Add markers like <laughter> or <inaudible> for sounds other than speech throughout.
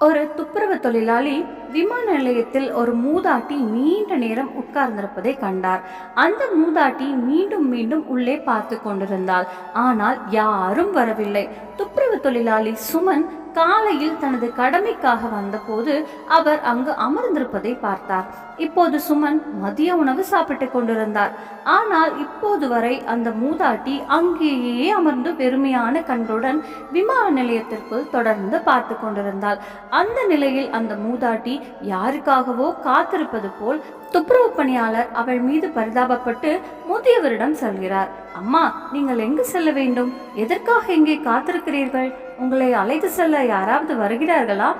ஒரு துப்புரவு தொழிலாளி விமான நிலையத்தில் ஒரு மூதாட்டி நீண்ட நேரம் உட்கார்ந்திருப்பதை கண்டார். அந்த மூதாட்டி மீண்டும் மீண்டும் உள்ளே பார்த்து கொண்டிருந்தாள். ஆனால் யாரும் வரவில்லை. துப்புரவு தொழிலாளி சுமன் காலையில் தனது கடமைக்காக வந்தபோது அவர் அங்கு அமர்ந்திருப்பதை பார்த்தார். இப்போது சுமன் மதிய உணவு சாப்பிட்டு கொண்டிருந்தார். ஆனால் இப்போது வரை அந்த மூதாட்டி அங்கேயே அமர்ந்து பெருமையான கண்களுடன் விமான நிலையத்திற்குள் தொடர்ந்து பார்த்து கொண்டிருந்தாள். அந்த நிலையில் அந்த மூதாட்டி யாருக்காகவோ காத்திருப்பது போல் துப்புரவு பணியாளர் அவள் மீது பரிதாபப்பட்டு முதியவரிடம் சொல்கிறார் அம்மா நீங்கள் எங்கு செல்ல வேண்டும்? எதற்காக இங்கே காத்திருக்கிறீர்கள்? உங்களை அழைத்து செல்ல யாராவது வருகிறார்களா?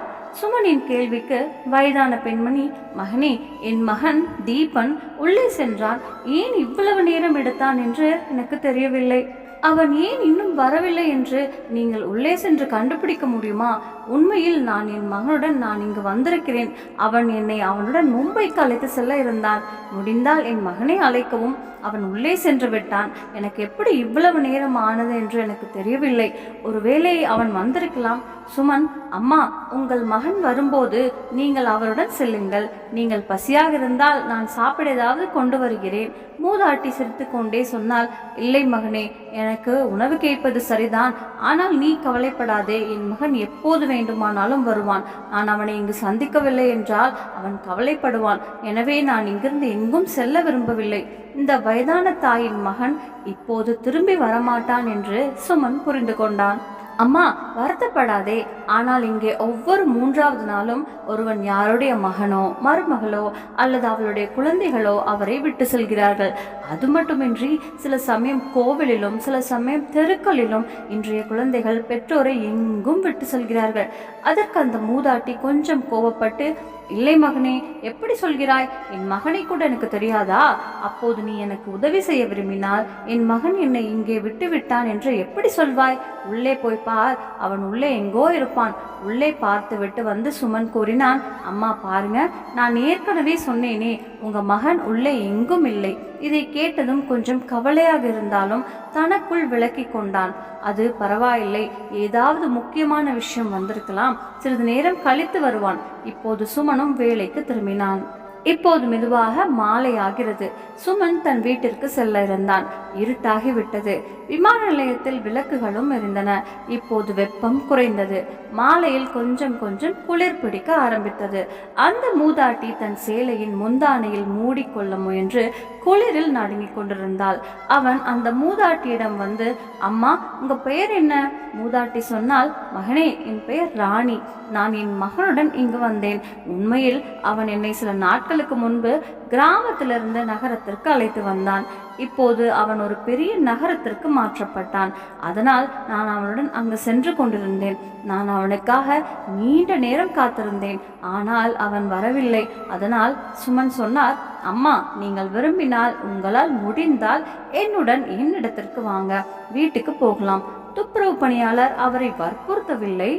சுமனின் கேள்விக்கு வயதான பெண்மணி மகனே என் மகன் தீபன் உள்ளே சென்றான் ஏன் இவ்வளவு நேரம் எடுத்தான் என்று எனக்கு தெரியவில்லை. அவன் ஏன் இன்னும் வரவில்லை என்று நீங்கள் உள்ளே சென்று கண்டுபிடிக்க முடியுமா? உண்மையில் நான் என் மகனுடன் நான் இங்கு வந்திருக்கிறேன். அவன் என்னை அவனுடன் மும்பைக்கு அழைத்து செல்ல இருந்தான். முடிந்தால் என் மகனை அழைக்கவும். அவன் உள்ளே சென்று விட்டான். எனக்கு எப்படி இவ்வளவு நேரம் ஆனது என்று எனக்கு தெரியவில்லை. ஒருவேளை அவன் வந்திருக்கலாம். சுமன் அம்மா உங்கள் மகன் வரும்போது நீங்கள் அவருடன் செல்லுங்கள். நீங்கள் பசியாக இருந்தால் நான் சாப்பிட ஏதாவது கொண்டு வருகிறேன். மூதாட்டி சிரித்துக்கொண்டே சொன்னால் இல்லை மகனே எனக்கு உணவு கேட்பது சரிதான். ஆனால் நீ கவலைப்படாதே. என் மகன் எப்போது வேண்டுமானாலும் வருவான். நான் அவனை இங்கு சந்திக்கவில்லை என்றால் அவன் கவலைப்படுவான். எனவே நான் இங்கிருந்து எங்கும் செல்ல விரும்பவில்லை. இந்த வயதான தாயின் மகன் இப்போது திரும்பி வரமாட்டான் என்று சுமன் புரிந்து கொண்டான். அம்மா வருத்தப்படாதே. ஆனால் இங்கே ஒவ்வொரு மூன்றாவது நாளும் ஒருவன் யாருடைய மகனோ மருமகளோ அல்லது அவளுடைய குழந்தைகளோ அவரை விட்டு செல்கிறார்கள். அது மட்டுமின்றி சில சமயம் கோவிலிலும் சில சமயம் தெருக்களிலும் இன்றைய குழந்தைகள் பெற்றோரை எங்கும் விட்டு செல்கிறார்கள். அதற்கு அந்த மூதாட்டி கொஞ்சம் கோபப்பட்டு இல்லை மகனே எப்படி சொல்கிறாய்? என் மகனை கூட எனக்கு தெரியாதா? அப்போது நீ எனக்கு உதவி செய்ய விரும்பினால் என் மகன் என்னை இங்கே விட்டுவிட்டான் என்று எப்படி சொல்வாய்? உள்ளே போய் பார் அவன் உள்ளே எங்கோ இருப்பான். உள்ளே பார்த்து விட்டு வந்து சுமன் கூறினான் அம்மா பாருங்க நான் ஏற்கனவே சொன்னேனே உங்க மகன் உள்ளே எங்கும் இல்லை. இதை கேட்டதும் கொஞ்சம் கவலையாக இருந்தாலும் தனக்குள் விளக்கி கொண்டான். அது பரவாயில்லை ஏதாவது முக்கியமான விஷயம் வந்திருக்கலாம். சிறிது நேரம் கழித்து வருவான். இப்போது சுமன் சுமனும் வேலைக்கு திரும்பினான். இப்போது மெதுவாக மாலை ஆகிறது. சுமன் தன் வீட்டிற்கு செல்ல இருந்தான். இருட்டாகி விட்டது. விமான நிலையத்தில் விளக்குகளும் இருந்தன. இப்போது வெப்பம் குறைந்தது. மாலையில் கொஞ்சம் கொஞ்சம் குளிர் பிடிக்க ஆரம்பித்தது. அந்த மூதாட்டி தன் சேலையின் முந்தானையில் மூடிக்கொள்ள முயன்று குளிரில் நடுங்கிக் கொண்டிருந்தாள். அவன் அந்த மூதாட்டியிடம் வந்து அம்மா உங்க பெயர் என்ன? மூதாட்டி சொன்னால் மகனே என் பெயர் ராணி. நான் என் மகனுடன் இங்கு வந்தேன். உண்மையில் அவன் என்னை சில நாட்களுக்கு முன்பு கிராமத்திலிருந்து நகரத்திற்கு அழைத்து வந்தான். இப்போது அவன் ஒரு பெரிய நகரத்திற்கு மாற்றப்பட்டான். அதனால் நான் அவனுடன் அங்கு சென்று கொண்டிருந்தேன். நான் அவனுக்காக நீண்ட நேரம் காத்திருந்தேன். ஆனால் அவன் வரவில்லை. அதனால் சுமன் சொன்னார் அம்மா நீங்கள் விரும்பினால் உங்களால் முடிந்தால் என்னுடன் என்னிடத்திற்கு வாங்க. வீட்டுக்கு போகலாம். துப்புரவு பணியாளர் அவரை வற்புறுத்தவில்லை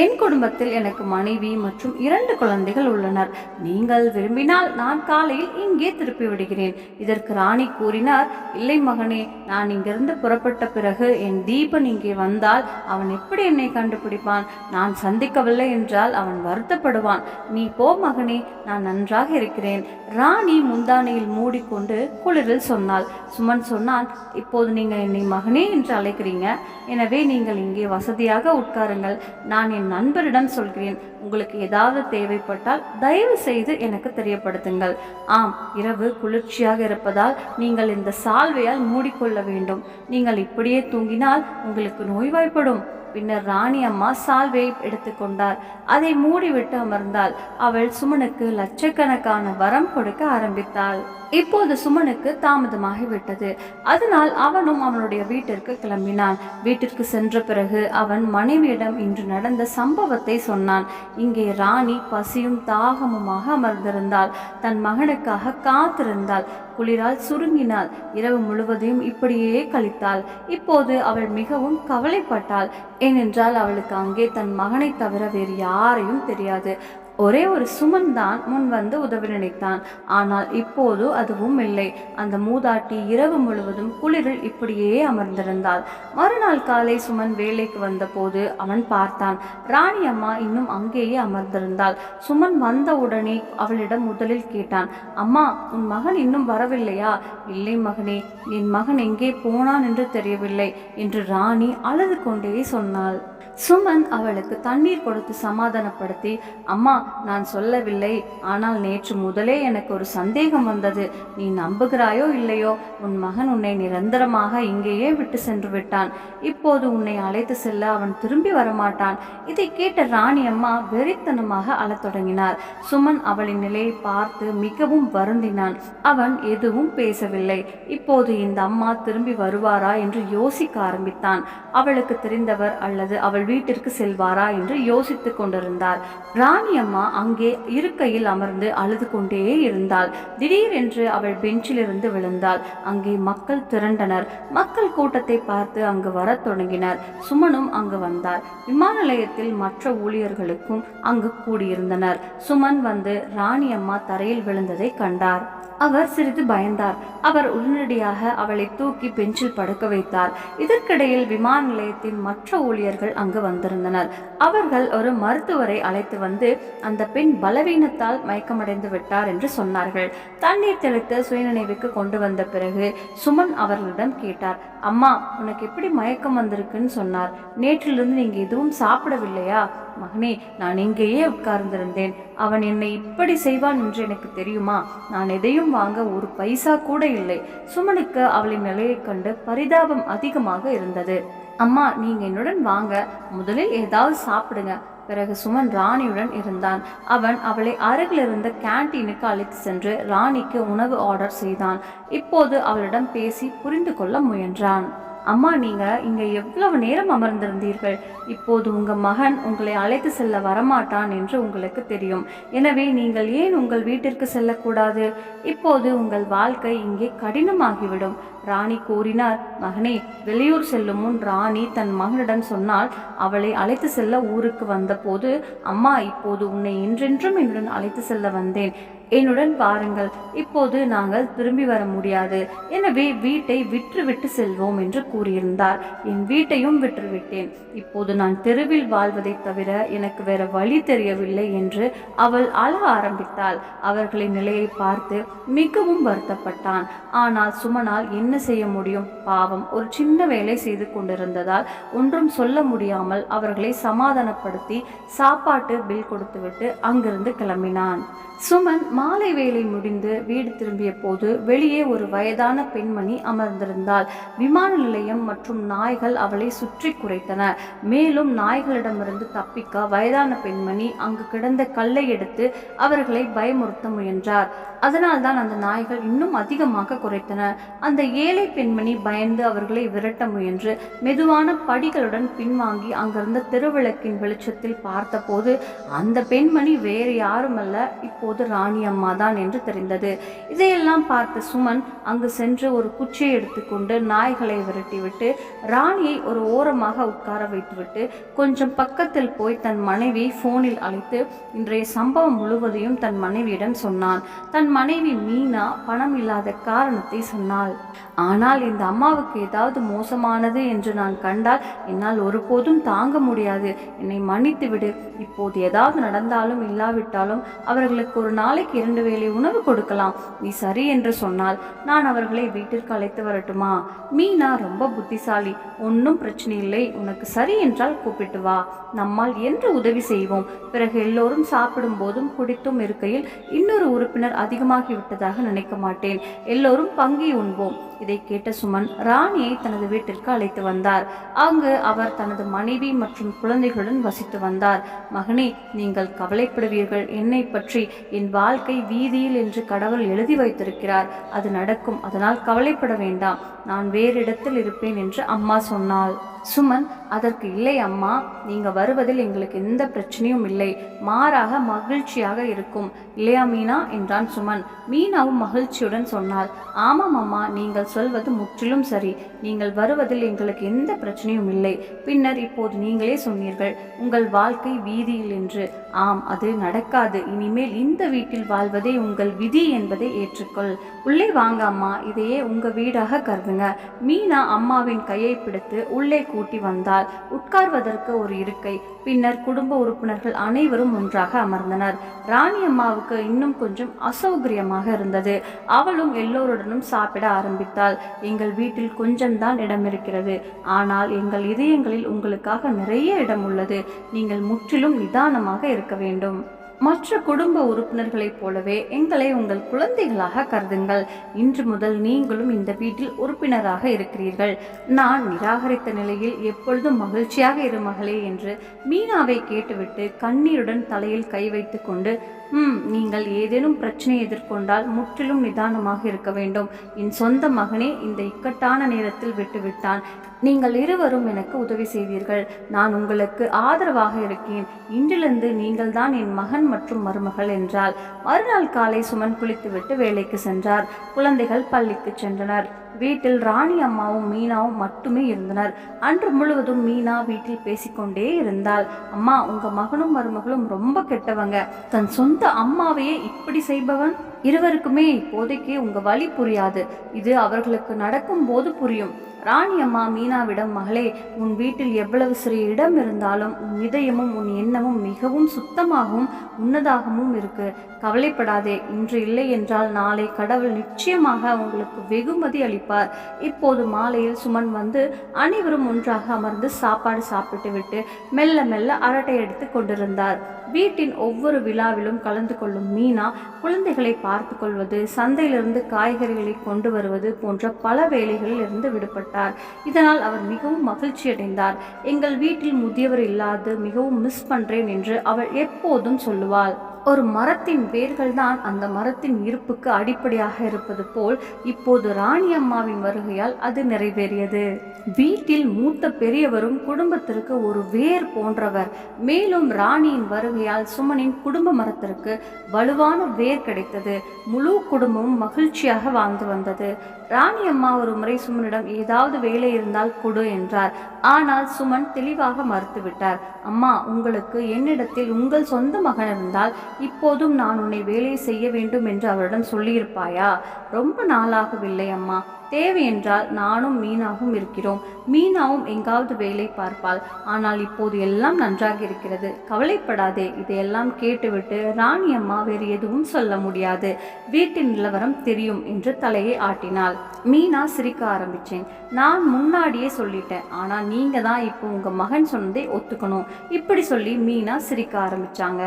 என் குடும்பத்தில் எனக்கு மனைவி மற்றும் இரண்டு குழந்தைகள் உள்ளனர். நீங்கள் விரும்பினால் நான் காலையில் இங்கே திருப்பி விடுகிறேன். இதற்கு ராணி கூறினார் இல்லை மகனே நான் இங்கிருந்து புறப்பட்ட பிறகு என் தீபன் இங்கே வந்தால் அவன் எப்படி என்னை கண்டுபிடிப்பான்? நான் சந்திக்கவில்லை என்றால் அவன் வருத்தப்படுவான். நீ போ மகனே நான் நன்றாக இருக்கிறேன். ராணி முந்தானையில் மூடிக்கொண்டு குளிரில் சொன்னாள். சுமன் சொன்னான் இப்போது நீங்கள் என்னை மகனே என்று அழைக்கிறீங்க. எனவே நீங்கள் இங்கே வசதியாக உட்காருங்கள். நான் என் நண்பரிடம் சொல்கிறேன் உங்களுக்கு ஏதாவது தேவைப்பட்டால் தயவு செய்து எனக்கு தெரியப்படுத்துங்கள். ஆம் இரவு குளிர்ச்சியாக இருப்பதால் நீங்கள் இந்த சால்வையால் மூடிக்கொள்ள வேண்டும். நீங்கள் இப்படியே தூங்கினால் உங்களுக்கு நோய்வாய்ப்படும். பின்னர் ராணி அம்மா சால்வையை எடுத்துக்கொண்டார் அதை மூடிவிட்டு அமர்ந்தாள். அவள் சுமனுக்கு லட்சக்கணக்கான வரம் கொடுக்க ஆரம்பித்தாள். இப்போது சுமனுக்கு தாமதமாகி விட்டது. அதனால் அவனும் அவனுடைய வீட்டிற்கு கிளம்பினான். வீட்டிற்கு சென்ற பிறகு அவன் மனைவியிடம் இன்று நடந்த சம்பவத்தை சொன்னான். இங்கே ராணி பசியும் தாகமுமாக அமர்ந்திருந்தாள். தன் மகனுக்காக காத்திருந்தாள். குளிரால் சுருங்கினாள். இரவு முழுவதையும் இப்படியே கழித்தாள். இப்போது அவள் மிகவும் கவலைப்பட்டாள். ஏனென்றால் அவளுக்கு அங்கே தன் மகனை தவிர வேறு யாரையும் தெரியாது. ஒரே ஒரு சுமன் தான் முன் வந்து உதவி நினைத்தான். ஆனால் இப்போது அதுவும் இல்லை. அந்த மூதாட்டி இரவு முழுவதும் குளிரில் இப்படியே அமர்ந்திருந்தாள். மறுநாள் காலை சுமன் வேலைக்கு வந்தபோது அவன் பார்த்தான். ராணி அம்மா இன்னும் அங்கேயே அமர்ந்திருந்தாள். சுமன் வந்த உடனே அவளிடம் முதலில் கேட்டான் அம்மா உன் மகன் இன்னும் வரவில்லையா? இல்லை மகனே என் மகன் எங்கே போனான் என்று தெரியவில்லை என்று ராணி அழுது கொண்டே சொன்னாள். சுமன் அவளுக்கு தண்ணீர் கொடுத்து சமாதானப்படுத்தி அம்மா நான் சொல்லவில்லை. ஆனால் நேற்று முதலே எனக்கு ஒரு சந்தேகம் வந்தது. நீ நம்புகிறாயோ இல்லையோ? உன் மகன் உன்னை நிரந்தரமாக இங்கேயே விட்டு சென்று விட்டான். இப்போது உன்னை அழைத்து செல்ல அவன் திரும்பி வரமாட்டான். இதை கேட்ட ராணி அம்மா வெறித்தனமாக அழத் தொடங்கினார் சுமன் அவளின் நிலையை பார்த்து மிகவும் வருந்தினான். அவன் எதுவும் பேசவில்லை. இப்போது இந்த அம்மா திரும்பி வருவாரா என்று யோசிக்க ஆரம்பித்தான். அவளுக்கு தெரிந்தவர் அல்லது அவள் வீட்டிற்கு செல்வாரா என்று யோசித்துக் கொண்டிருந்தார் ராணி அம்மா அங்கே இருக்கையில் அமர்ந்து அழுது கொண்டே இருந்தாள். திடீரென்று அவள் பெஞ்சிலிருந்து விழுந்தாள். அங்கே மக்கள் திரண்டனர். மக்கள் கூட்டத்தை பார்த்து அங்கு வரத் தொடங்கினர். சுமனும் அங்கு வந்தார். விமான நிலையத்தில் மற்ற ஊழியர்களுக்கும் அங்கு கூடியிருந்தனர். சுமன் வந்து ராணி அம்மா தரையில் விழுந்ததை கண்டார். அவர் சிறிது பயந்தார். அவர் உடனடியாக அவளை தூக்கி பெஞ்சில் படுக்க வைத்தார். இதற்கிடையில் விமான நிலையத்தின் மற்ற ஊழியர்கள் அங்கு வந்திருந்தனர். அவர்கள் ஒரு மருத்துவரை அழைத்து வந்து அந்த பெண் பலவீனத்தால் மயக்கமடைந்து விட்டார் என்று சொன்னார்கள். தண்ணீர் தெளித்து சுயநினைவுக்கு கொண்டு வந்த பிறகு சுமன் அவர்களிடம் கேட்டார் அம்மா உனக்கு எப்படி மயக்கம் வந்திருக்குன்னு சொன்னார். நேற்றிலிருந்து நீங்க எதுவும் சாப்பிடவில்லையா? மகனே நான் இங்கேயே உட்கார்ந்திருந்தேன். அவன் என்னை இப்படி செய்வான் என்று எனக்கு தெரியுமா? நான் எதையும் வாங்க ஒரு பைசா கூட இல்லை. சுமனுக்கு அவளின் நிலையைக் கண்டு பரிதாபம் அதிகமாக இருந்தது. அம்மா நீங்க என்னுடன் வாங்க. முதலில் ஏதாவது சாப்பிடுங்க. பிறகு சுமன் ராணியுடன் இருந்தான். அவன் அவளை அருகில் இருந்த கேண்டீனுக்கு அழைத்து சென்று ராணிக்கு உணவு ஆர்டர் செய்தான். இப்போது அவளிடம் பேசி புரிந்து கொள்ள முயன்றான். அம்மா நீங்க இங்க எவ்வளவு நேரம் அமர்ந்திருந்தீர்கள்? இப்போது உங்க மகன் உங்களை அழைத்து செல்ல வரமாட்டான் என்று உங்களுக்கு தெரியும். எனவே நீங்கள் ஏன் உங்கள் வீட்டிற்கு செல்லக்கூடாது? இப்போது உங்கள் வாழ்க்கை இங்கே கடினமாகிவிடும். ராணி கூறினார் மகனே வெளியூர் செல்லும் முன் ராணி தன் மகனிடம் சொன்னால் அவளை அழைத்து செல்ல ஊருக்கு வந்தபோது அம்மா இப்போது உன்னை என்றென்றும் என்னுடன் அழைத்து செல்ல வந்தேன். என்னுடன் பாருங்கள் இப்போது நாங்கள் திரும்பி வர முடியாது. எனவே வீட்டை விற்றுவிட்டு செல்வோம் என்று கூறியிருந்தார். என் வீட்டையும் விற்றுவிட்டேன். இப்போது நான் தெருவில் வாழ்வதைத் தவிர எனக்கு வேற வழி தெரியவில்லை என்று அவள் அழ ஆரம்பித்தாள். அவர்களின் நிலையை பார்த்து மிகவும் வருத்தப்பட்டான். ஆனால் சுமனால் என்ன செய்ய முடியும்? பாவம். ஒரு சின்ன வேலை செய்து கொண்டிருந்ததால் ஒன்றும் சொல்ல முடியாமல் அவர்களை சமாதானப்படுத்தி சாப்பாட்டு பில் கொடுத்துவிட்டு அங்கிருந்து கிளம்பினான். சுமன் மாலை வேலை முடிந்து வீடு திரும்பிய போது வெளியே ஒரு வயதான பெண்மணி அமர்ந்திருந்தாள். விமான நிலையம் மற்றும் நாய்கள் அவளை சுற்றி குறைத்தன. மேலும் நாய்களிடமிருந்து தப்பிக்க வயதான பெண்மணி அங்கு கிடந்த கல்லை எடுத்து அவர்களை பயமுறுத்த முயன்றார். அதனால்தான் அந்த நாய்கள் இன்னும் அதிகமாக குறைத்தன. அந்த ஏழை பெண்மணி பயந்து அவர்களை விரட்ட முயன்று மெதுவான படிகளுடன் பின்வாங்கி அங்கிருந்த திருவிளக்கின் வெளிச்சத்தில் பார்த்தபோது அந்த பெண்மணி வேறு யாருமல்ல இப்போ அப்போது ராணி அம்மா தான் என்று தெரிந்தது. இதையெல்லாம் பார்த்த சுமன் அங்கு சென்று ஒரு குச்சியை எடுத்துக்கொண்டு நாய்களை விரட்டிவிட்டு ராணியை ஒரு ஓரமாக உட்கார வைத்துவிட்டு கொஞ்சம் பக்கத்தில் போய் தன் மனைவியை ஃபோனில் அழைத்து இன்றைய சம்பவம் முழுவதையும் தன் மனைவியிடம் சொன்னான். தன் மனைவி மீனா பணம் இல்லாத காரணத்தை சொன்னாள். ஆனால் இந்த அம்மாவுக்கு ஏதாவது மோசமானது என்று நான் கண்டால் என்னால் ஒருபோதும் தாங்க முடியாது. என்னை மன்னித்து விடு இப்போது ஏதாவது நடந்தாலும் இல்லாவிட்டாலும் அவர்களுக்கு ஒரு நாளைக்கு இரண்டு வேளை உணவு கொடுக்கலாம். நீ சரி என்று சொன்னால் நான் அவர்களை வீட்டிற்கு அழைத்து வரட்டுமா? மீனா ரொம்ப புத்திசாலி. ஒன்றும் பிரச்சனை இல்லை. உனக்கு சரி என்றால் கூப்பிட்டு வா. நம்மால் என்று உதவி செய்வோம். பிறகு எல்லோரும் சாப்பிடும் போதும் குடித்தும் இருக்கையில் இன்னொரு உறுப்பினர் அதிகமாகி விட்டதாக நினைக்க மாட்டேன். எல்லோரும் பங்கி உண்போம். இதை கேட்ட சுமன் ராணியை தனது வீட்டிற்கு அழைத்து வந்தார். அங்கு அவர் தனது மனைவி மற்றும் குழந்தைகளுடன் வசித்து வந்தார். மகனே நீங்கள் கவலைப்படுவீர்கள். என்னை பற்றி என் வாழ்க்கை வீதியில் என்று கடவுள் எழுதி வைத்திருக்கிறார். அது நடக்கும். அதனால் கவலைப்பட வேண்டாம். நான் வேறு இடத்தில் இருப்பேன் என்று அம்மா சொன்னாள். சுமன் அதற்கு இல்லை அம்மா நீங்கள் வருவதில் எங்களுக்கு எந்த பிரச்சனையும் இல்லை. மாறாக மகிழ்ச்சியாக இருக்கும். இல்லையா மீனா? என்றான் சுமன். மீனாவும் மகிழ்ச்சியுடன் சொன்னாள். ஆமாம் அம்மா நீங்கள் சொல்வது முற்றிலும் சரி. நீங்கள் வருவதில் எங்களுக்கு எந்த பிரச்சனையும் இல்லை. பின்னர் இப்போது நீங்களே சொன்னீர்கள் உங்கள் வாழ்க்கை வீதியில் என்று. ஆம் அது நடக்காது. இனிமேல் இந்த வீட்டில் வாழ்வதே உங்கள் விதி என்பதை ஏற்றுக்கொள். உள்ளே வாங்க அம்மா இதையே உங்கள் வீடாக கருதுங்க. மீனா அம்மாவின் கையை பிடித்து உள்ளே கூட்டி வந்தாள். உட்கார்வதற்கு ஒரு இருக்கை. பின்னர் குடும்ப உறுப்பினர்கள் அனைவரும் ஒன்றாக அமர்ந்தனர். ராணி அம்மாவுக்கு இன்னும் கொஞ்சம் அசௌகரியமாக இருந்தது. அவளும் எல்லோருடனும் சாப்பிட ஆரம்பித்தாள். எங்கள் வீட்டில் கொஞ்சம்தான் இடம் இருக்கிறது ஆனால் எங்கள் இதயங்களில் உங்களுக்காக நிறைய இடம் உள்ளது. நீங்கள் முற்றிலும் நிதானமாக இருக்க வேண்டும். மற்ற குடும்ப உறுப்பினர்களைப் போலவே எங்களை உங்கள் குழந்தைகளாக கருதுங்கள். இன்று முதல் நீங்களும் இந்த வீட்டில் உறுப்பினராக இருக்கிறீர்கள். நான் நிராகரித்த நிலையில் எப்பொழுதும் மகிழ்ச்சியாக இரு மகளே என்று மீனாவை கேட்டுவிட்டு கண்ணீருடன் தலையில் கை வைத்து கொண்டு ம் நீங்கள் ஏதேனும் பிரச்சனை எதிர்கொண்டால் முற்றிலும் நிதானமாக இருக்க வேண்டும். என் சொந்த மகனே இந்த இக்கட்டான நேரத்தில் விட்டுவிட்டான். நீங்கள் இருவரும் எனக்கு உதவி செய்தீர்கள். நான் உங்களுக்கு ஆதரவாக இருக்கேன். இன்றிலிருந்து நீங்கள்தான் என் மகன் மற்றும் மருமகள் என்றால் மறுநாள் காலை சுமன் குளித்துவிட்டு வேலைக்கு சென்றார். குழந்தைகள் பள்ளிக்கு சென்றனர். வீட்டில் ராணி அம்மாவும் மீனாவும் மட்டுமே இருந்தனர். அன்று முழுவதும் மீனா வீட்டில் பேசிக்கொண்டே இருந்தாள். அம்மா உங்க மகனும் மருமகளும் ரொம்ப கெட்டவங்க. தன் சொந்த அம்மாவையே இப்படி செய்பவன்? இருவருக்குமே இப்போதைக்கு உங்க வழி புரியாது. இது அவர்களுக்கு நடக்கும் போது புரியும். ராணி அம்மா மீனாவிடம் மகளே உன் வீட்டில் எவ்வளவு சிறிய இடம் இருந்தாலும் உன் இதயமும் உன் எண்ணமும் மிகவும் சுத்தமாகவும் உன்னதாகவும் இருக்கு. கவலைப்படாதே இன்று இல்லை என்றால் நாளை கடவுள் நிச்சயமாக உங்களுக்கு வெகுமதி அளிப்பார். இப்போது மாலையில் சுமன் வந்து அனைவரும் ஒன்றாக அமர்ந்து சாப்பாடு சாப்பிட்டு விட்டு மெல்ல மெல்ல அரட்டை எடுத்து கொண்டிருந்தார். வீட்டின் ஒவ்வொரு விழாவிலும் கலந்து கொள்ளும் மீனா குழந்தைகளை பார்த்து கொள்வது சந்தையிலிருந்து காய்கறிகளை கொண்டு வருவது போன்ற பல வேலைகளில் இருந்து விடுபட்டார். இதனால் அவர் மிகவும் மகிழ்ச்சி அடைந்தார் எங்கள் வீட்டில் முதியவர் இல்லாது மிகவும் மிஸ் பண்ணுறேன் என்று அவள் எப்போதும் சொல்லுவாள். ஒரு மரத்தின் வேர்கள் தான் அந்த மரத்தின் இருப்புக்கு அடிப்படையாக இருப்பது போல் இப்போது ராணி அம்மாவின் வருகையால் அது நிறைவேறியது. வீட்டில் மூத்த பெரியவரும் குடும்பத்திற்கு ஒரு வேர் போன்றவர். மேலும் ராணியின் வருகையால் சுமனின் குடும்ப மரத்திற்கு வலுவான வேர் கிடைத்தது. முழு குடும்பமும் மகிழ்ச்சியாக வாழ்ந்து வந்தது. ராணி அம்மா ஒரு முறை சுமனிடம் ஏதாவது வேலை இருந்தால் கொடு என்றார். ஆனால் சுமன் தெளிவாக மறுத்துவிட்டார். அம்மா உங்களுக்கு என்னிடத்தில் உங்கள் சொந்த மகன் இருந்தால் இப்போதும் நான் உன்னை வேலை செய்ய வேண்டும் என்று அவரிடம் சொல்லியிருப்பாயா? ரொம்ப நாளாகவில்லை அம்மா. தேவை என்றால் நானும் மீனாவும் இருக்கிறோம். மீனாவும் எங்காவது வேலை பார்ப்பாள். ஆனால் இப்போது எல்லாம் நன்றாக இருக்கிறது. கவலைப்படாதே இதையெல்லாம் கேட்டுவிட்டு ராணி அம்மா வேறு எதுவும் சொல்ல முடியாது. வீட்டின் நிலவரம் தெரியும் என்று தலையை ஆட்டினாள். மீனா சிரிக்க ஆரம்பிச்சேன். நான் முன்னாடியே சொல்லிட்டேன். ஆனால் நீங்கள் தான் இப்போ உங்கள் மகன் சொன்னதை ஒத்துக்கணும். இப்படி சொல்லி மீனா சிரிக்க ஆரம்பித்தாங்க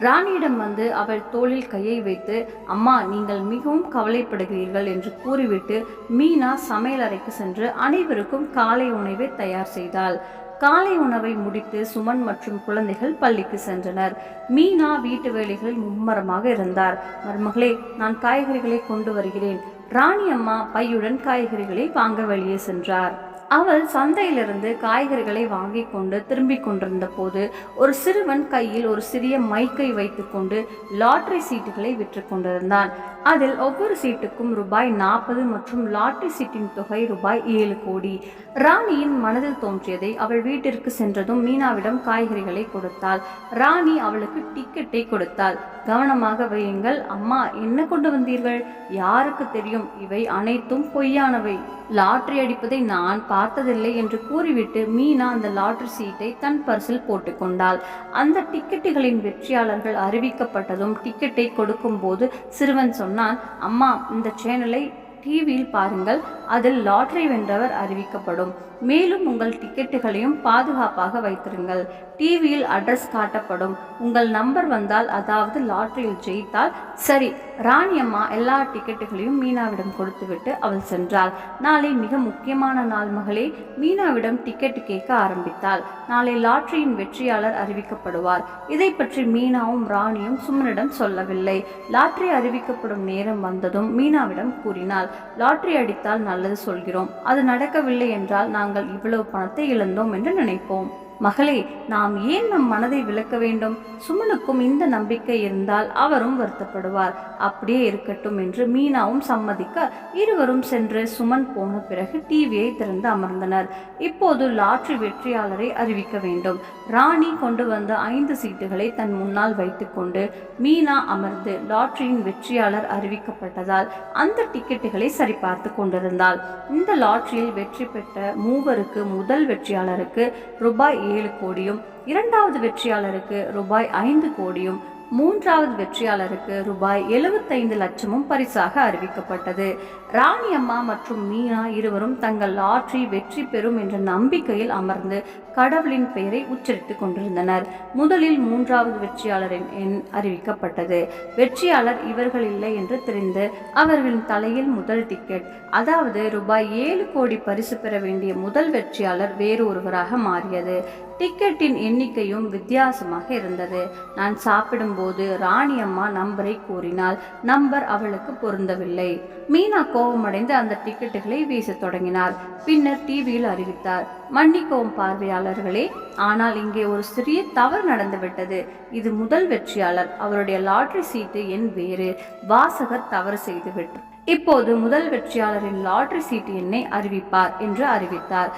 ராணியிடம் வந்து அவள் தோளில் கையை வைத்து அம்மா நீங்கள் மிகவும் கவலைப்படுகிறீர்கள் என்று கூறிவிட்டு மீனா சமையலறைக்கு சென்று அனைவருக்கும் காலை உணவை தயார் செய்தாள். காலை உணவை முடித்து சுமன் மற்றும் குழந்தைகள் பள்ளிக்கு சென்றனர். மீனா வீட்டு வேலைகளில் மும்மரமாக இருந்தார். மருமகளே நான் காய்கறிகளை கொண்டு வருகிறேன். ராணி அம்மா பையுடன் காய்கறிகளை வாங்க வெளியே சென்றார். அவள் சந்தையிலிருந்து காய்கறிகளை வாங்கி கொண்டு திரும்பி கொண்டிருந்த போது ஒரு சிறுவன் கையில் ஒரு சிறிய மைக்கை வைத்துக்கொண்டு லாட்டரி சீட்டுகளை விற்று கொண்டிருந்தான். அதில் ஒவ்வொரு சீட்டுக்கும் ரூபாய் நாற்பது மற்றும் லாட்டரி சீட்டின் தொகை ரூபாய் ஏழு கோடி. ராணியின் மனதில் தோன்றியதை அவள் வீட்டிற்கு சென்றதும் மீனாவிடம் காய்கறிகளை கொடுத்தாள். ராணி அவளுக்கு டிக்கெட்டை கொடுத்தாள். கவனமாக வையுங்கள் அம்மா என்ன கொண்டு வந்தீர்கள்? யாருக்கு தெரியும்? இவை அனைத்தும் பொய்யானவை. லாட்ரி அடிப்பதை நான் பார்த்ததில்லை என்று கூறிவிட்டு மீனா அந்த லாட்ரி சீட்டை தன் பர்சில் போட்டுக்கொண்டாள் அந்த டிக்கெட்டுகளின் வெற்றியாளர்கள் அறிவிக்கப்பட்டதும் டிக்கெட்டை கொடுக்கும்போது சிறுவன் சொன்னான் அம்மா இந்த சேனலை டிவியில் பாருங்கள். அதில் லாட்டரி வென்றவர் அறிவிக்கப்படும். மேலும் உங்கள் டிக்கெட்டுகளையும் பாதுகாப்பாக வைத்திருங்கள். டிவியில் அட்ரஸ் காட்டப்படும். உங்கள் நம்பர் வந்தால் அதாவது லாட்டரியில் ஜெயித்தால் சரி ராணி அம்மா எல்லா டிக்கெட்டுகளையும் மீனாவிடம் கொடுத்துவிட்டு அவள் சென்றாள். நாளை மிக முக்கியமான நாள் மகளே மீனாவிடம் டிக்கெட் கேட்க ஆரம்பித்தாள். நாளை லாட்டரியின் வெற்றியாளர் அறிவிக்கப்படுவார். இதை பற்றி மீனாவும் ராணியும் சுமனிடம் சொல்லவில்லை. லாட்டரி அறிவிக்கப்படும் நேரம் வந்ததும் மீனாவிடம் கூறினாள் லாட்டரி அடித்தால் நல்லது சொல்கிறோம். அது நடக்கவில்லை என்றால் நாங்கள் இவ்வளவு பணத்தை இழந்தோம் என்று நினைப்போம். மகளே நாம் ஏன் நம் மனதை விளக்க வேண்டும்? சுமனுக்கும் இந்த நம்பிக்கை இருந்தால் அவரும் வருத்தப்படுவார். அப்படியே இருக்கட்டும் என்று மீனாவும் சம்மதிக்க இருவரும் சென்று சுமன் போன பிறகு டிவியை திறந்து அமர்ந்தனர். இப்போது லாட்ரி வெற்றியாளரை அறிவிக்க வேண்டும். ராணி கொண்டு வந்த ஐந்து சீட்டுகளை தன் முன்னால் வைத்துக்கொண்டு மீனா அமர்ந்து லாட்டரியின் வெற்றியாளர் அறிவிக்கப்பட்டதால் அந்த டிக்கெட்டுகளை சரிபார்த்து கொண்டிருந்தாள். இந்த லாட்டரியில் வெற்றி பெற்ற மூவருக்கு முதல் வெற்றியாளருக்கு ரூபாய் ஏழு கோடியும் இரண்டாவது வெற்றியாளருக்கு ரூபாய் ஐந்து கோடியும் மூன்றாவது வெற்றியாளருக்கு ரூபாய் எழுபத்தைந்து லட்சமும் பரிசாக அறிவிக்கப்பட்டது. ராணி அம்மா மற்றும் மீனா இருவரும் தங்கள் ஆற்றி வெற்றி பெறும் என்ற நம்பிக்கையில் அமர்ந்து கடவுளின் பெயரை உச்சரித்துக் கொண்டிருந்தனர். முதலில் மூன்றாவது வெற்றியாளரின் எண் அறிவிக்கப்பட்டது. வெற்றியாளர் இவர்கள் இல்லை என்று தெரிந்து அவர்களின் தலையில் முதல் டிக்கெட் அதாவது ரூபாய் ஏழு கோடி பரிசு பெற வேண்டிய முதல் வெற்றியாளர் வேறு ஒருவராக மாறியது. டிக்கெட்டின் எண்ணிக்கையும் வித்தியாசமாக இருந்தது. நான் சாப்பிடும்போது ராணி அம்மா நம்பரை கூறினால் நம்பர் அவளுக்கு பொருந்தவில்லை. மீனா கோபமடைந்து அந்த டிக்கெட்டுகளை வீசத் தொடங்கினார். பின்னர் டிவியில் அறிவித்தார் மன்னிக்கவும் பார்வையாளர்களே ஆனால் இங்கே ஒரு சிறிய தவறு நடந்துவிட்டது. இது முதல் வெற்றியாளர். அவருடைய லாட்ரி சீட்டு எண் வேறு. வாசகர் தவறு செய்துவிட்டார். இப்போது முதல் வெற்றியாளரின் லாட்ரி சீட்டு எண்ணை அறிவிப்பார் என்று அறிவித்தார்.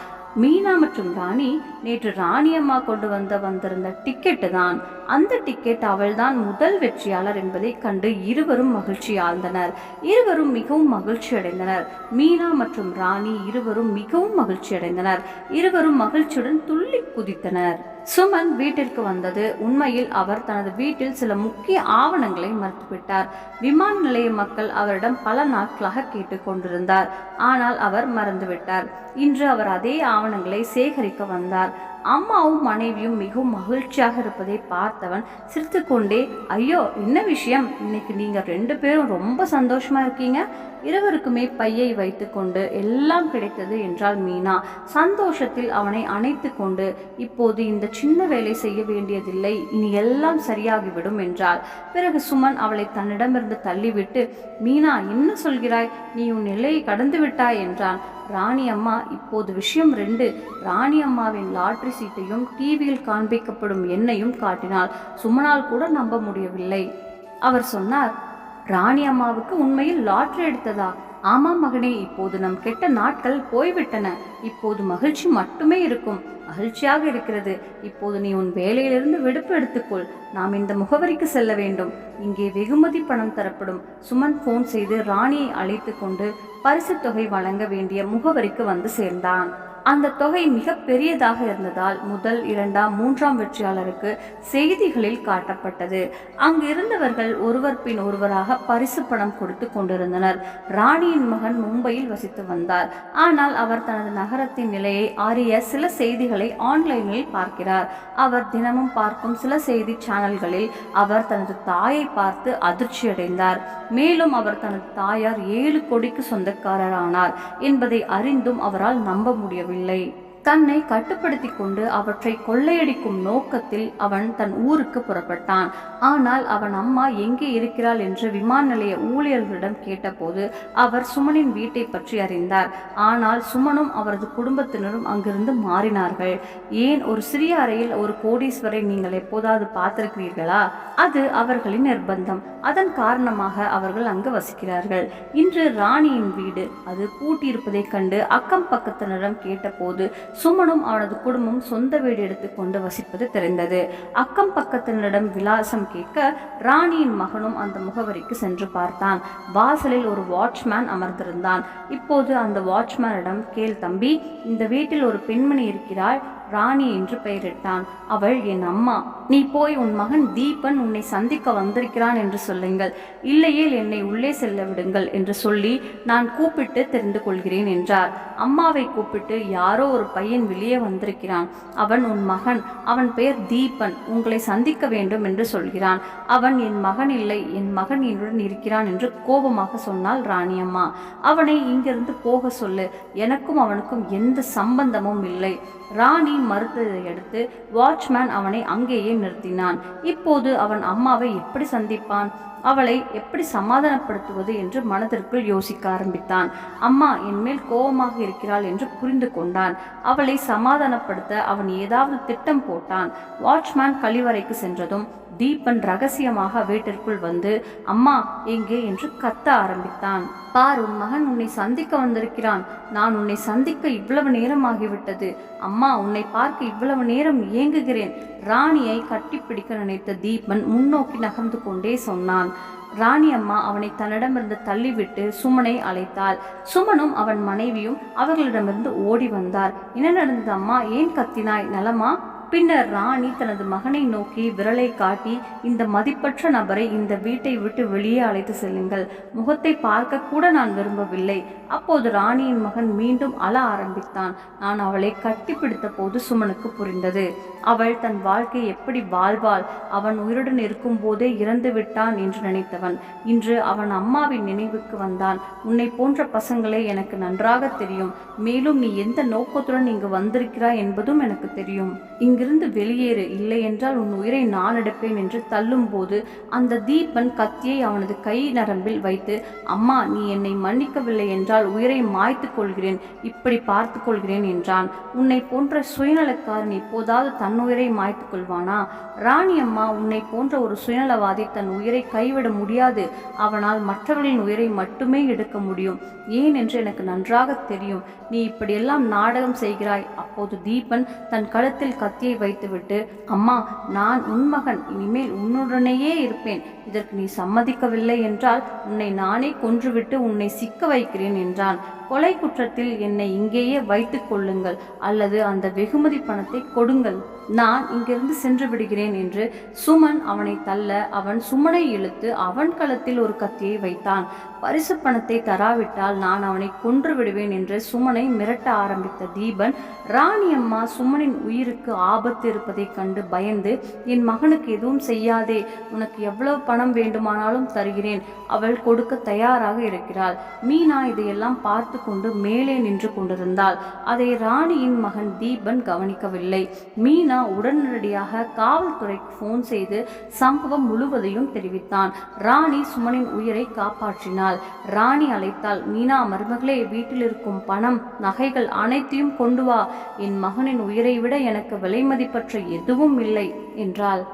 மீனா மற்றும் ராணி நேற்று ராணி அம்மா கொண்டு வந்த வந்திருந்த டிக்கெட்டு தான். அந்த டிக்கெட் அவள்தான் முதல் வெற்றியாளர் என்பதை கண்டு இருவரும் மகிழ்ச்சி ஆழ்ந்தனர். இருவரும் மிகவும் மகிழ்ச்சி அடைந்தனர். மீனா மற்றும் ராணி இருவரும் மிகவும் மகிழ்ச்சி அடைந்தனர். இருவரும் மகிழ்ச்சியுடன் துள்ளி குதித்தனர். சுமன் வீட்டிற்கு வந்தது. உண்மையில் அவர் தனது வீட்டில் சில முக்கிய ஆவணங்களை மறுத்துவிட்டார் விமான நிலைய மக்கள் அவரிடம் பல நாட்களாக கேட்டுக்கொண்டிருந்தார் ஆனால் அவர் மறந்துவிட்டார். இன்று அவர் அதே ஆவணங்களை சேகரிக்க வந்தார். அம்மாவும் மனைவியும் மிகவும் மகிழ்ச்சியாக இருப்பதை பார்த்தவன் சிரித்துக்கொண்டே ஐயோ என்ன விஷயம்? இன்னைக்கு நீங்கள் ரெண்டு பேரும் ரொம்ப சந்தோஷமா இருக்கீங்க. இருவருக்குமே பையை வைத்துக்கொண்டு எல்லாம் கிடைத்தது என்றால் மீனா. சந்தோஷத்தில் அவனை அணைத்து கொண்டு இப்போது இந்த சின்ன வேலை செய்ய வேண்டியதில்லை இனி எல்லாம் சரியாகிவிடும் என்றாள். பிறகு சுமன் அவளை தன்னிடமிருந்து தள்ளிவிட்டு மீனா என்ன சொல்கிறாய்? நீ உன் நிலையை கடந்து விட்டாய் என்றான். ராணி அம்மா இப்போது விஷயம் ரெண்டு. ராணி அம்மாவின் லாட்ரி சீட்டையும் டிவியில் காண்பிக்கப்படும் எண்ணையும் காட்டினாள். சுமனால் கூட நம்ப முடியவில்லை. அவர் சொன்னார் ராணி அம்மாவுக்கு உண்மையில் லாட்ரி எடுத்ததா ஆமாம் மகனே இப்போது நம் கெட்ட நாட்கள் போய்விட்டன. இப்போது மகிழ்ச்சி மட்டுமே இருக்கும். மகிழ்ச்சியாக இருக்கிறது. இப்போது நீ உன் வேலையிலிருந்து விடுப்பு எடுத்துக்கொள். நாம் இந்த முகவரிக்கு செல்ல வேண்டும். இங்கே வெகுமதி பணம் தரப்படும். சுமன் ஃபோன் செய்து ராணியை அழைத்து கொண்டு பரிசு தொகை வழங்க வேண்டிய முகவரிக்கு வந்து சேர்ந்தான். அந்த தொகை மிக பெரியதாக இருந்ததால் முதல் இரண்டாம் மூன்றாம் வெற்றியாளருக்கு செய்திகளில் காட்டப்பட்டது. அங்கு இருந்தவர்கள் ஒருவர் பின் ஒருவராக பரிசு பணம் கொடுத்து கொண்டிருந்தனர். ராணியின் மகன் மும்பையில் வசித்து வந்தார். ஆனால் அவர் தனது நகரத்தின் நிலையை அறிய சில செய்திகளை ஆன்லைனில் பார்க்கிறார். அவர் தினமும் பார்க்கும் சில செய்தி சேனல்களில் அவர் தனது தாயை பார்த்து அதிர்ச்சியடைந்தார். மேலும் அவர் தனது தாயார் ஏழு கோடிக்கு சொந்தக்காரரானார் என்பதை அறிந்தும் அவரால் நம்ப முடியவில்லை. இல்லை. தன்னை கட்டுப்படுத்தி கொண்டு அவற்றை கொள்ளையடிக்கும் நோக்கத்தில் அவன் தன் ஊருக்கு புறப்பட்டான். ஆனால் அவன் அம்மா எங்கே இருக்கிறாள் என்று விமான நிலைய ஊழியர்களிடம் கேட்டபோது அவர் சுமனின் வீட்டை பற்றி அறிந்தார். ஆனால் சுமனும் அவரது குடும்பத்தினரும் அங்கிருந்து மாறினார்கள். ஏன் ஒரு சிறிய அறையில் ஒரு கோடீஸ்வரை நீங்கள் எப்போதாவது பார்த்திருக்கிறீர்களா? அது அவர்களின் நிர்பந்தம் அதன் காரணமாக அவர்கள் அங்கு வசிக்கிறார்கள். இன்று ராணியின் வீடு. அது பூட்டியிருப்பதைக் கண்டு அக்கம் பக்கத்தினரிடம் கேட்டபோது சுமனும் அவனது குடும்பம் சொந்த வீடு எடுத்துக்கொண்டு வசிப்பது தெரிந்தது. அக்கம் பக்கத்தினரிடம் விலாசம் கேட்க ராணியின் மகனும் அந்த முகவரிக்கு சென்று பார்த்தான். வாசலில் ஒரு வாட்ச்மேன் அமர்ந்திருந்தான். இப்போது அந்த வாட்ச்மேனிடம் கேள் தம்பி இந்த வீட்டில் ஒரு பெண்மணி இருக்கிறாள். ராணி என்று பெயரிட்டான். அவள் என் அம்மா நீ போய் உன் மகன் தீபன் உன்னை சந்திக்க வந்திருக்கிறான் என்று சொல்லுங்கள். இல்லையேல் என்னை உள்ளே செல்ல விடுங்கள் என்று சொல்லி நான் கூப்பிட்டு தெரிந்து கொள்கிறேன் என்றார். அம்மாவை கூப்பிட்டு யாரோ ஒரு பையன் வெளியே வந்திருக்கிறான். அவன் உன் மகன் அவன் பெயர் தீபன் உங்களை சந்திக்க வேண்டும் என்று சொல்கிறான். அவன் என் மகன் இல்லை என் மகன் என்னுடன் இருக்கிறான் என்று கோபமாக சொன்னாள் ராணியம்மா அவனை இங்கிருந்து போக சொல்லு எனக்கும் அவனுக்கும் எந்த சம்பந்தமும் இல்லை. ராணி மறுத்ததை அடுத்து வாட்ச்மேன் அவனை அங்கேயே நிறுத்தினான். இப்போது அவன் அம்மாவை எப்படி சந்திப்பான்? அவளை எப்படி சமாதானப்படுத்துவது என்று மனதிற்குள் யோசிக்க ஆரம்பித்தான். அம்மா என்மேல் கோபமாக இருக்கிறாள் என்று புரிந்து கொண்டான். அவளை சமாதானப்படுத்த அவன் ஏதாவது திட்டம் போட்டான். வாட்ச்மேன் கழிவறைக்கு சென்றதும் தீபன் ரகசியமாக வீட்டிற்குள் வந்து அம்மா எங்கே? என்று கத்த ஆரம்பித்தான். பார் உன் மகன் உன்னை சந்திக்க வந்திருக்கிறான். நான் உன்னை சந்திக்க இவ்வளவு நேரம் ஆகிவிட்டது அம்மா உன்னை பார்க்க இவ்வளவு நேரம் ஏங்குகிறேன் ராணியை கட்டிப்பிடிக்க நினைத்த தீபன் முன்னோக்கி நகர்ந்து கொண்டே சொன்னான். ராணி அம்மா அவனை தன்னிடமிருந்து தள்ளிவிட்டு சுமனை அழைத்தாள். சுமனும் அவன் மனைவியும் அவர்களிடமிருந்து ஓடி வந்தார். என்ன நடந்தது அம்மா? ஏன் கத்தினாய்? நலமா? பின்னர் ராணி தனது மகனை நோக்கி விரலை காட்டி இந்த மதிப்பற்ற நபரை இந்த வீட்டை விட்டு வெளியே அழைத்து செல்லுங்கள். முகத்தை பார்க்க கூட நான் விரும்பவில்லை. அப்போது ராணியின் மகன் மீண்டும் அழ ஆரம்பித்தான். நான் அவளை கட்டிப்பிடித்த போது சுமனுக்கு புரிந்தது. அவள் தன் வாழ்க்கை எப்படி வாழ்வாள்? அவன் உயிருடன் இருக்கும் போதே இறந்து விட்டான் என்று நினைத்தவன். இன்று அவன் அம்மாவின் நினைவுக்கு வந்தான். உன்னை போன்ற பசங்களே எனக்கு நன்றாக தெரியும். மேலும் நீ எந்த நோக்கத்துடன் இங்கு வந்திருக்கிறாய் என்பதும் எனக்கு தெரியும். இங்கிருந்து வெளியேறு. இல்லை என்றால் உன் உயிரை நான் எடுப்பேன் என்று தள்ளும்போது அந்த தீபன் கத்தியை அவனது கை நரம்பில் வைத்து அம்மா நீ என்னை மன்னிக்கவில்லை என்றால் உயிரை மாய்த்து கொள்கிறேன் இப்படி பார்த்து கொள்கிறேன் என்றான். உன்னை போன்ற சுயநலக்காரன் இப்போதாவது தன் உயிரை மாய்த்து கொள்வானா? ராணி அம்மா உன்னை போன்ற ஒரு சுயநலவாதி தன் உயிரை கைவிட முடியாது. அவனால் மற்றவர்களின் உயிரை மட்டுமே எடுக்க முடியும். ஏன் என்று எனக்கு நன்றாக தெரியும். நீ இப்படியெல்லாம் நாடகம் செய்கிறாய். அப்போது தீபன் தன் கழுத்தில் கத்தியை வைத்துவிட்டு அம்மா நான் உன் மகன் இனிமேல் உன்னுடனேயே இருப்பேன். இதற்கு நீ சம்மதிக்கவில்லை என்றால் உன்னை நானே கொன்றுவிட்டு உன்னை சிக்க வைக்கிறேன் என்றான். கொலை குற்றத்தில் என்னை இங்கேயே வைத்துக் கொள்ளுங்கள் அல்லது அந்த வெகுமதி பணத்தை கொடுங்கள். நான் இங்கிருந்து சென்று விடுகிறேன் என்று சுமன் அவனை தள்ள அவன் சுமனை இழுத்து அவன் களத்தில் ஒரு கத்தியை வைத்தான். பரிசு பணத்தை தராவிட்டால் நான் அவனை கொன்று விடுவேன் என்று சுமனை மிரட்ட ஆரம்பித்த தீபன் ராணி அம்மா சுமனின் உயிருக்கு ஆபத்து இருப்பதைக் கண்டு பயந்து என் மகனுக்கு எதுவும் செய்யாதே. உனக்கு எவ்வளவு பணம் வேண்டுமானாலும் தருகிறேன். அவள் கொடுக்க தயாராக இருக்கிறாள். மீனா இதையெல்லாம் பார்த்து கொண்டு மேலே நின்று கொண்டிருந்தாள். அதை ராணியின் மகன் தீபன் கவனிக்கவில்லை. மீனா உடனடியாக காவல்துறைக்கு போன் செய்து சம்பவம் முழுவதையும் தெரிவித்தான். ராணி சுமனின் உயிரை காப்பாற்றினாள். ராணி அழைத்தாள் மீனா மருமகளே வீட்டில் இருக்கும் பணம் நகைகள் அனைத்தையும் கொண்டு வா. என் மகனின் உயிரை விட எனக்கு விலை மதிப்பற்ற எதுவும் இல்லை என்றாள்.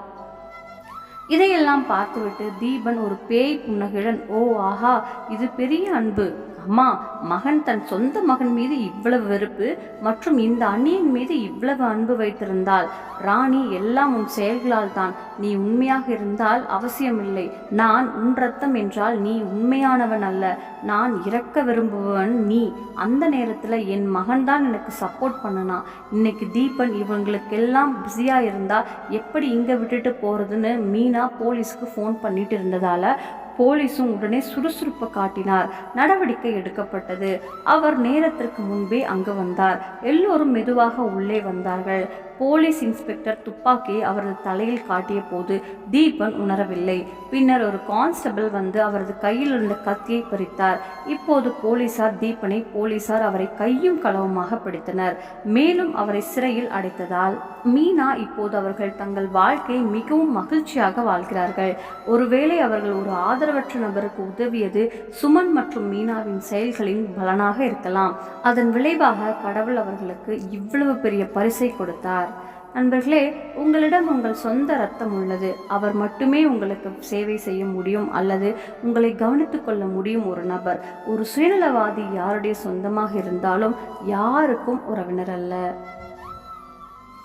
இதையெல்லாம் பார்த்துவிட்டு தீபன் ஒரு பேய் புன்னகையுடன் ஓ ஆஹா இது பெரிய அன்பு. அம்மா மகன் தன் சொந்த மகன் மீது இவ்வளவு வெறுப்பு மற்றும் இந்த அண்ணியின் மீது இவ்வளவு அன்பு வைத்திருந்தால் ராணி எல்லாம் உன் செயல்களால் தான். நீ உண்மையாக இருந்தால் அவசியமில்லை. நான் உன் ரத்தம் என்றால் நீ உண்மையானவன் அல்ல. நான் இறக்க விரும்புபவன் நீ. அந்த நேரத்தில் என் மகன் தான் எனக்கு சப்போர்ட் பண்ணனா. இன்னைக்கு தீபன் இவங்களுக்கெல்லாம் பிஸியாக இருந்தால் எப்படி இங்கே விட்டுட்டு போகிறதுன்னு மீனா போலீஸ்க்கு ஃபோன் பண்ணிட்டு இருந்ததால் போலீஸும் உடனே சுறுசுறுப்பை காட்டினார். நடவடிக்கை எடுக்கப்பட்டது. அவர் நேரத்திற்கு முன்பே அங்கு வந்தார். எல்லோரும் மெதுவாக உள்ளே வந்தார்கள். போலீஸ் இன்ஸ்பெக்டர் துப்பாக்கியை அவரது தலையில் காட்டிய போது தீபன் உணரவில்லை. பின்னர் ஒரு கான்ஸ்டபிள் வந்து அவரது கையில் இருந்த கத்தியை பறித்தார். இப்போது போலீசார் தீபனை போலீசார் அவரை கையும் களவுமாக பிடித்தனர். மேலும் அவரை சிறையில் அடைத்ததால் மீனா இப்போது அவர்கள் தங்கள் வாழ்க்கையை மிகவும் மகிழ்ச்சியாக வாழ்கிறார்கள். ஒருவேளை அவர்கள் ஒரு ஆதரவற்ற நபருக்கு உதவியது சுமன் மற்றும் மீனாவின் செயல்களின் பலனாக இருக்கலாம். அதன் விளைவாக கடவுள் அவர்களுக்கு இவ்வளவு பெரிய பரிசை கொடுத்தார். செய்வார் நண்பர்களே உங்களிடம் உங்கள் சொந்த ரத்தம் உள்ளது. அவர் மட்டுமே உங்களுக்கு சேவை செய்ய முடியும் அல்லது உங்களை கவனித்து கொள்ள முடியும் ஒரு நபர். ஒரு சுயநலவாதி யாருடைய சொந்தமாக இருந்தாலும் யாருக்கும் உறவினர் அல்ல.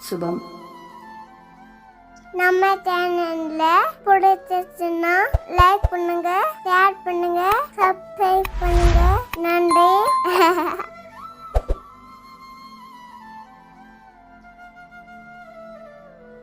சுபம். நம்ம சேனல்ல பிடிச்சிருச்சுன்னா லைக் பண்ணுங்க ஷேர் பண்ணுங்க சப்ஸ்கிரைப் பண்ணுங்க. நன்றி. <laughs>